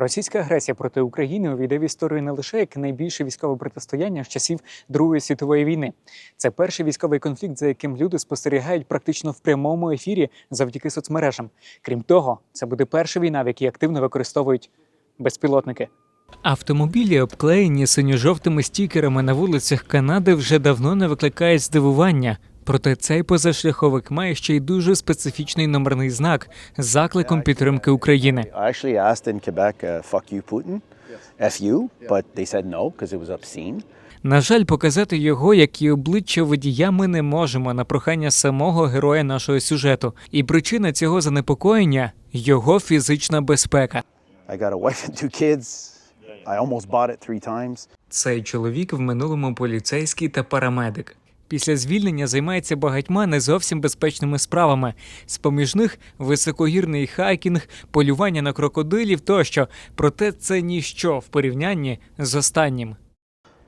Російська агресія проти України увійде в історію не лише як найбільше військове протистояння з часів Другої світової війни. Це перший військовий конфлікт, за яким люди спостерігають практично в прямому ефірі завдяки соцмережам. Крім того, це буде перша війна, в якій активно використовують безпілотники. Автомобілі, обклеєні синьо-жовтими стікерами на вулицях Канади, вже давно не викликають здивування. Проте цей позашляховик має ще й дуже специфічний номерний знак з закликом підтримки України. Uh. На жаль, показати його, як і обличчя водія, ми не можемо на прохання самого героя нашого сюжету. І причина цього занепокоєння його фізична безпека. Цей чоловік в минулому поліцейський та парамедик. Після звільнення займається багатьма не зовсім безпечними справами. З поміж них високогірний хайкінг, полювання на крокодилів тощо. Проте це ніщо в порівнянні з останнім.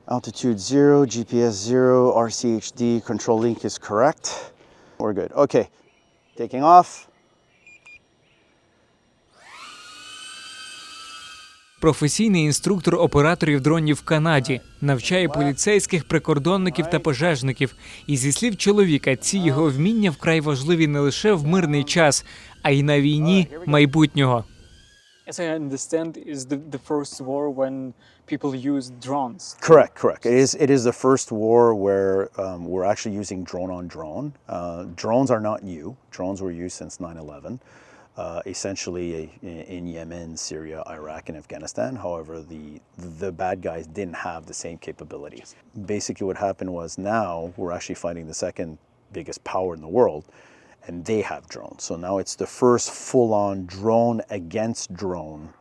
Altitude zero, GPS zero, RCHD, control link is correct. We're good. Okay, taking off. Професійний інструктор операторів дронів в Канаді навчає поліцейських, прикордонників та пожежників. І зі слів чоловіка, ці його вміння вкрай важливі не лише в мирний час, а й на війні майбутнього. As I understand, is the, the first war when people use drones. Correct, correct. It is. It is the first war where um, we're actually using drone on drone. Uh, drones are not new. Drones were used since 9/11. Uh, essentially in Yemen, Syria, Iraq, and Afghanistan. However, the the bad guys didn't have the same capabilities. Basically, what happened was now we're actually fighting the second biggest power in the world, and they have drones. So now it's the first full-on drone against drone,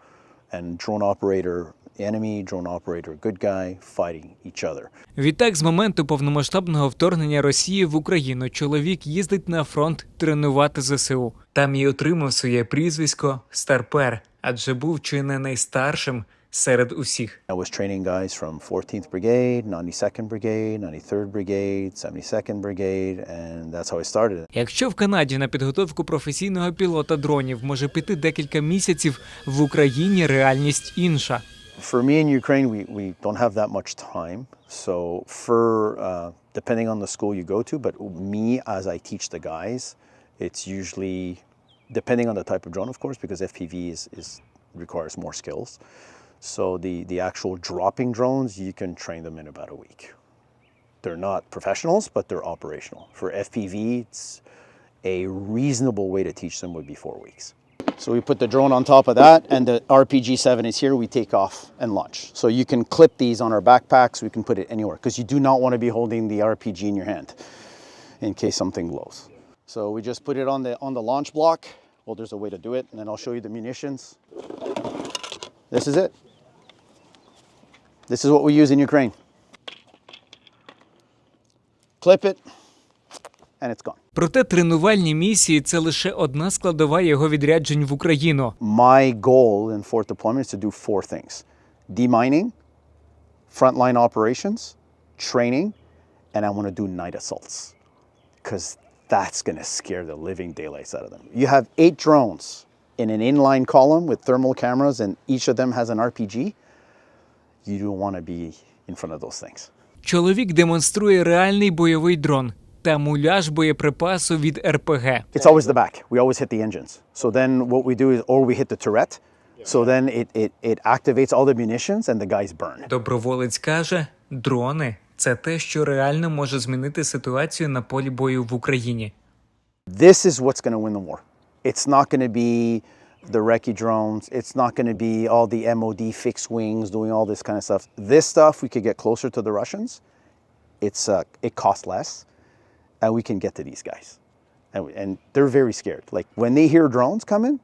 and drone operator enemy, drone operator good guy fighting each other. Відтак, з моменту повномасштабного вторгнення Росії в Україну чоловік їздить на фронт тренувати ЗСУ. Там і отримав своє прізвисько Старпер, адже був чи не найстаршим серед усіх. I was training guys from 14th Brigade, 92nd Brigade, 93rd Brigade, 72nd Brigade, and that's how I started. Якщо в Канаді на підготовку професійного пілота дронів може піти декілька місяців, в Україні реальність інша. For me in Ukraine, we, we don't have that much time. So for uh, depending on the school you go to, but me as I teach the guys, it's usually depending on the type of drone, of course, because FPV is, is requires more skills. So the the actual dropping drones, you can train them in about a week. They're not professionals, but they're operational. For FPV, it's a reasonable way to teach them would be four weeks. So we put the drone on top of that, and the RPG-7 is here. We take off and launch. So you can clip these on our backpacks. We can put it anywhere because you do not want to be holding the RPG in your hand in case something blows. So we just put it on the on the launch block. Well, there's a way to do it, and then I'll show you the munitions. This is it. This is what we use in Ukraine. Clip it, and it's gone. Проте тренувальні місії це лише одна складова його відряджень в Україну. my goal in fourth deployment is to do four things demining, frontline operations, training, and I want to do night assaults because that's going to scare the living daylights out of them. You have eight drones in an inline column with thermal cameras, and each of them has an RPG. You don't want to be in front of those things. Чоловік демонструє реальний бойовий дрон та муляж боєприпасу від РПГ. It's always the back. We always hit the engines. So then what we do is, or we hit the turret. So then it, it, it activates all the munitions and the guys burn. Доброволець каже, дрони це те, що реально може змінити ситуацію на полі бою в Україні. this is what's going to win the war. It's not going to be the recce drones. It's not going to be all the MOD fixed wings doing all this kind of stuff. This stuff we could get closer to the Russians. It's uh, it costs less, and we can get to these guys, and, and they're very scared. Like when they hear drones coming,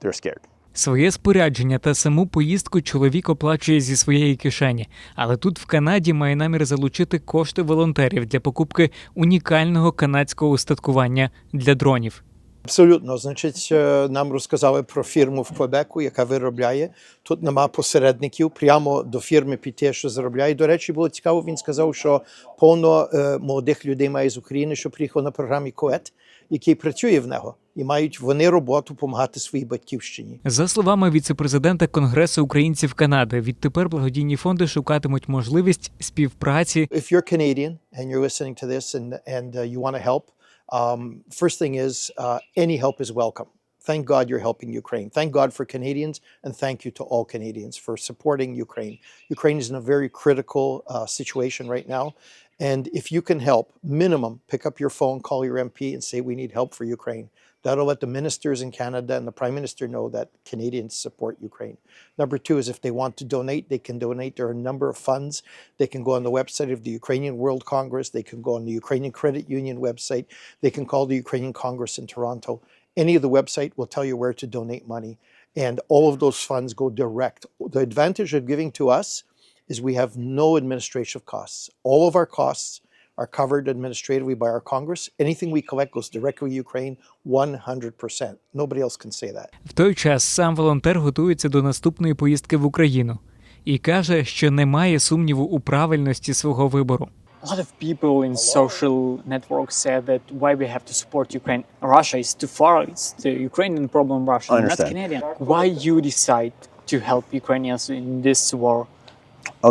they're scared. Своє спорядження та саму поїздку чоловік оплачує зі своєї кишені, але тут в Канаді має намір залучити кошти волонтерів для покупки унікального канадського устаткування для дронів. Абсолютно, значить, е, нам розказали про фірму в Квебеку, яка виробляє. Тут нема посередників, прямо до фірми піти, що заробляє. До речі, було цікаво. Він сказав, що повно е, молодих людей має з України, що приїхав на програмі КОЕТ, який працює в нього. і мають вони роботу допомагати своїй батьківщині. За словами віцепрезидента Конгресу українців Канади, відтепер благодійні фонди шукатимуть можливість співпраці If you're Canadian and you're listening to this and and uh, you want to help, um, first thing is uh, any help is welcome. Thank God you're helping Ukraine. Thank God for Canadians, and thank you to all Canadians for supporting Ukraine. Ukraine is in a very critical uh, situation right now. And if you can help, minimum, pick up your phone, call your MP, and say, We need help for Ukraine. That'll let the ministers in Canada and the Prime Minister know that Canadians support Ukraine. Number two is if they want to donate, they can donate. There are a number of funds. They can go on the website of the Ukrainian World Congress. They can go on the Ukrainian Credit Union website. They can call the Ukrainian Congress in Toronto. Any of the website will tell you where to donate money. And all of those funds go direct. The advantage of giving to us is we have no administrative costs. All of our costs are covered administratively by our Congress. Anything we collect goes directly to Ukraine 100%. Nobody else can say that. В той час сам волонтер готується до наступної поїздки в Україну і каже, що немає сумніву у правильності свого вибору. A lot of people in social networks said that why we have to support Ukraine. Russia is too far. It's the Ukrainian problem, Russia, not. Canadian. Why you decide to help Ukrainians in this war?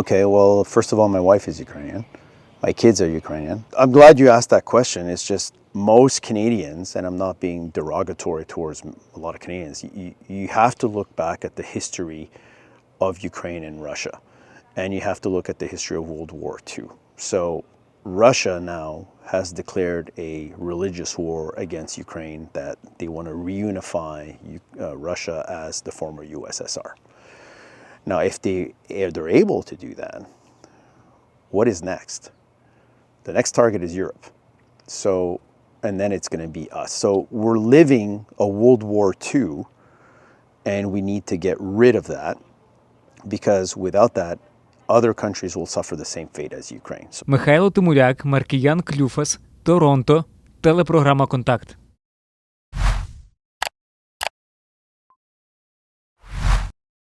Okay, well, first of all, my wife is Ukrainian. My kids are Ukrainian. I'm glad you asked that question. It's just most Canadians, and I'm not being derogatory towards a lot of Canadians, you, you have to look back at the history of Ukraine and Russia, and you have to look at the history of World War II. So, Russia now has declared a religious war against Ukraine that they want to reunify uh, Russia as the former USSR. Now, if they if they're able to do that, what is next? The next target is Europe. So, and then it's going to be us. So we're living a World War II, and we need to get rid of that because without that, other countries will suffer the same fate as Ukraine. So Михайло Тимуляк, Маркіян Клюфас, Торонто, телепрограма Контакт.